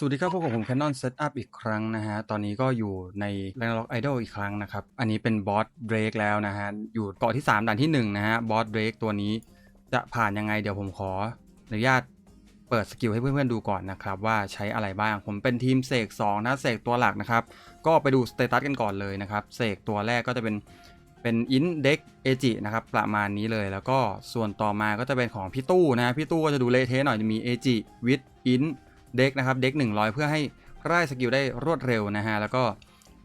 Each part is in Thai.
สวัสดีครับพวกผม Canon Setup อีกครั้งนะฮะ ตอนนี้ก็อยู่ใน Ragnarok Idol อีกครั้งนะครับ อันนี้เป็นบอสเดรกแล้วนะฮะ อยู่เกาะที่ 3 ด่านที่ 1 นะฮะ บอสเดรกตัวนี้จะผ่านยังไงเดี๋ยวผมขออนุญาตเปิดสกิลให้เพื่อนๆดูก่อนนะครับ ว่าใช้อะไรบ้าง ผมเป็นทีมเสก2นะเสกตัวหลักนะครับ ก็ไปดูสเตตัสกันก่อนเลยนะครับเสกตัวแรกก็จะเป็นเป็นอินเด็กเอจินะครับประมาณนี้เลยแล้วก็ส่วนต่อมาก็จะเป็นของพี่ตู้นะพี่ตู้ก็จะดูเลเทหน่อยจะมีเอจิวิดอิน เด็กนะครับเด็ก100 เพื่อให้ไล่สกิลได้รวดเร็วนะฮะแล้วก็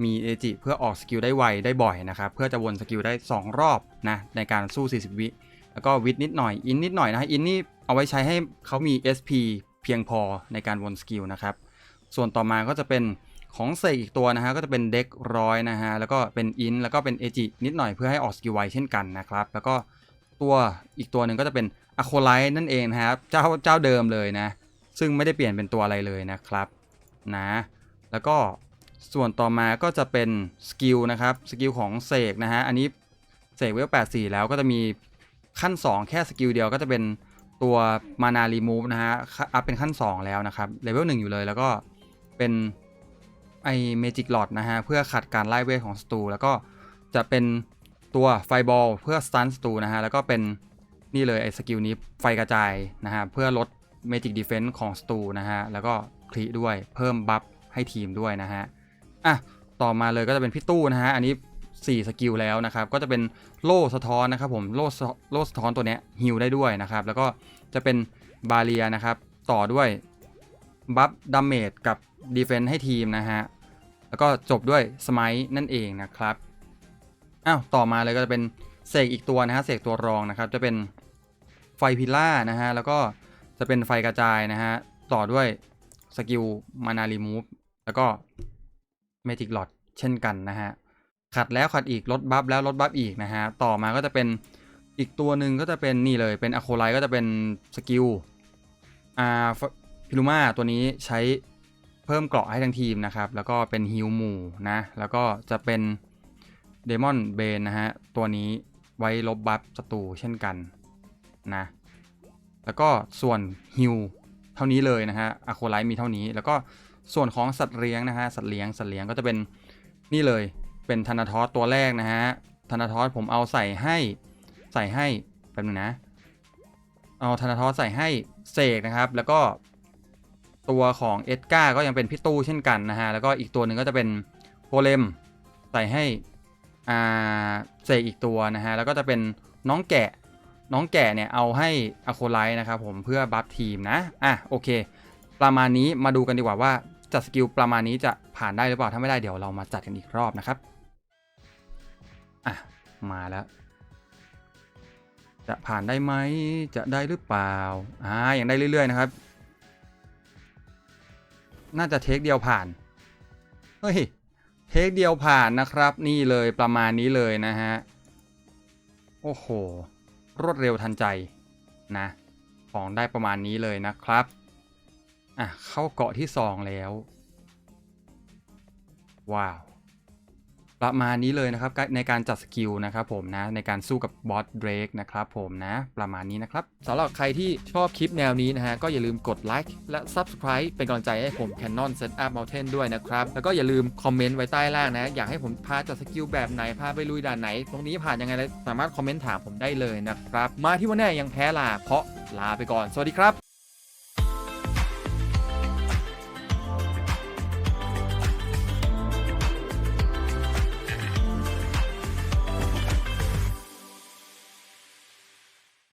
มีเอจิเพื่อออกสกิลได้ไวได้บ่อยนะครับเพื่อจะวนสกิลได้ 2 รอบนะในการสู้ 40 วิแล้วก็วิดนิดหน่อยอินนิดหน่อยนะฮะอินนี่เอาไว้ใช้ให้เขามี SP เพียงพอในการวนสกิลนะครับส่วนต่อมาก็จะเป็นของเสกอีกตัวนะฮะก็จะเป็นเด็กร้อยนะฮะแล้วก็เป็นอินแล้วก็เป็นเอจินิดหน่อยเพื่อให้ออกสกิลไวเช่นกันนะครับแล้วก็ตัวอีกตัวหนึ่งก็จะเป็นอะโคไลท์นั่นเองนะครับเจ้าเจ้าเดิมเลยนะ ซึ่งไม่ได้เปลี่ยนเป็นตัวอะไรเลยนะครับนะแล้วก็ส่วนต่อมาก็จะเป็นสกิลนะครับสกิลของเสกนะฮะอันนี้เสกเวล84 แล้วก็จะมีขั้น 2 แค่สกิลเดียวก็จะเป็นตัวมานารีมูฟนะฮะอัพเป็นขั้น 2 แล้วนะครับเลเวล1อยู่เลยแล้วก็เป็นไอเมจิกหลอดนะฮะเพื่อขัดการไล่เวทของสตูแล้วก็จะเป็นตัวไฟบอลเพื่อสตันสตูนะฮะแล้วก็เป็นนี่เลยไอสกิลนี้ไฟกระจายนะฮะเพื่อลด Magic Defense ของสตูนะฮะ แล้วก็คลีด้วยเพิ่มบัฟให้ทีมด้วยนะฮะ อะ ต่อมาเลยก็จะเป็นพี่ตู้นะฮะ อันนี้ 4 สกิลแล้วนะครับ ก็จะเป็นโล่สะท้อนนะครับผม โล่สะโล่สะท้อนตัวเนี้ยฮิลได้ด้วยนะครับ แล้วก็จะเป็นบาเรียนะครับ ต่อด้วยบัฟดาเมจกับดีเฟน s ์ให้ทีมนะฮะ แล้วก็จบด้วยสไม t นั่นเองนะครับอ้าวต่อมาเลยก็จะเป็นเสกอีกตัวนะฮะ เสกตัวรองนะครับ จะเป็นไฟพิล่านะฮะ แล้วก็ จะเป็นไฟกระจายนะฮะ ต่อด้วยสกิลมานารีมูฟแล้วก็เมจิกหลอดเช่นกันนะฮะ ขัดแล้วขัดอีกลดบัฟแล้วลดบัฟอีกนะฮะ ต่อมาก็จะเป็นอีกตัวหนึ่งก็จะเป็นนี่เลยเป็นอะโคไลก็จะเป็นสกิลอ่าพิลูมาตัวนี้ใช้เพิ่มเกราะให้ทั้งทีมนะครับ แล้วก็เป็นฮิลหมู่นะ แล้วก็จะเป็นเดมอนเบนนะฮะ ตัวนี้ไว้ลบบัฟศัตรูเช่นกันนะ แล้วก็ส่วนฮิวเท่านี้เลยนะฮะอะโคไลท์มีเท่านี้ แล้วก็ส่วนของสัตว์เลี้ยงนะฮะสัตว์เลี้ยงสัตว์เลี้ยงก็จะเป็นนี่เลยเป็นธนาทอสตัวแรกนะฮะธนาทอสผมเอาใส่ให้ใส่ให้แป๊บนึงนะ เอาธนาทอสใส่ให้เสกนะครับ แล้วก็ตัวของเอ็ดการ์ก็ยังเป็นพี่ตู้เช่นกันนะฮะ แล้วก็อีกตัวหนึ่งก็จะเป็นโกเลมใส่ให้อ่าเสกอีกตัวนะฮะ แล้วก็จะเป็นน้องแกะ น้องแก่เนี่ยเอาให้อโคไลท์นะครับผมเพื่อบัฟทีมนะ อะโอเค ประมาณนี้มาดูกันดีกว่าว่าจัดสกิลประมาณนี้จะผ่านได้หรือเปล่า ถ้าไม่ได้เดี๋ยวเรามาจัดกันอีกรอบนะครับ อะ มาแล้ว จะผ่านได้ไหม จะได้หรือเปล่า อ่าอยังได้เรื่อย ๆ นะครับ น่าจะเทคเดียวผ่าน เฮ้ย เทคเดียวผ่านนะครับ นี่เลยประมาณนี้เลยนะฮะ โอ้โห รวดเร็วทันใจนะ ของได้ประมาณนี้เลยนะครับ อะ เข้าเกาะที่ 2 แล้ว ว้าว ประมาณนี้เลยนะครับในการจัดสกิลนะครับผมนะในการสู้กับบอสเดรกนะครับผมนะประมาณนี้นะครับสำหรับใครที่ชอบคลิปแนวนี้นะฮะก็อย่าลืมกดไลค์และ Subscribe เป็นกำลังใจให้ผม Canon Setup Mountain ด้วยนะครับ แล้วก็อย่าลืมคอมเมนต์ไว้ใต้ล่างนะ อยากให้ผมพาจัดสกิลแบบไหน พาไปลุยด่านไหน ตรงนี้ผ่านยังไงสามารถคอมเมนต์ถามผมได้เลยนะครับ มาที่วันแน่ยังแพ้ลาเพราะลาไปก่อน สวัสดีครับ